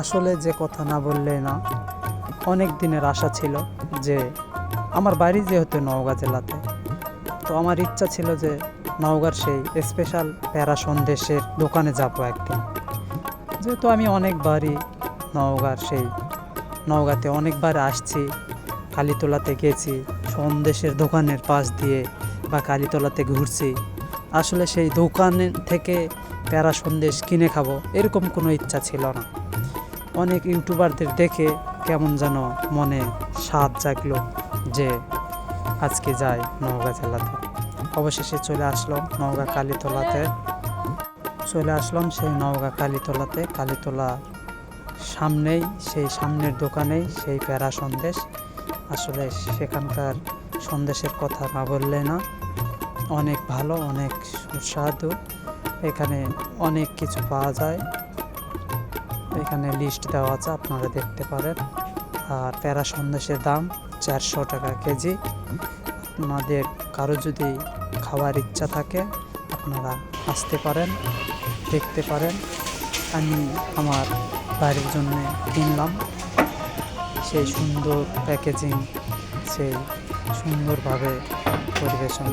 আসলে যে কথা না বললে না, অনেক দিনের আশা ছিল যে আমার বাড়ি যেহেতু নওগাঁ জেলাতে, তো আমার ইচ্ছা ছিল যে নওগাঁর সেই স্পেশাল প্যারা সন্দেশের দোকানে যাব একদিন। যেহেতু আমি অনেকবারই নওগাঁর সেই, নওগাঁতে অনেকবার আসছি, কালীতলাতে গেছি, সন্দেশের দোকানের পাশ দিয়ে বা কালীতলাতে ঘুরছি, আসলে সেই দোকান থেকে প্যারা সন্দেশ কিনে খাব, এরকম কোনো ইচ্ছা ছিল না। অনেক ইউটিউবারদের দেখে কেমন যেন মনে স্বাদ জাগলো যে আজকে যাই নওগাঁ জেলাতে। অবশেষে চলে আসলাম নওগাঁ কালীতলাতে। চলে আসলাম সেই নওগাঁ কালীতলাতে। কালীতলা সামনেই, সেই সামনের দোকানেই সেই প্যারা সন্দেশ। আসলে সেখানকার সন্দেশের কথা না বললে না। অনেক ভালো, অনেক সুস্বাদু। এখানে অনেক কিছু পাওয়া যায়। এখানে লিস্ট দেওয়া আছে, আপনারা দেখতে পারেন। আর প্যারা সন্দেশের দাম চারশো টাকা কেজি। আপনাদের কারও যদি খাওয়ার ইচ্ছা থাকে, আপনারা আসতে পারেন, দেখতে পারেন। আমি আমার বাড়ির জন্য কিনলাম। সেই সুন্দর প্যাকেজিং সেই সুন্দরভাবে পরিবেশন।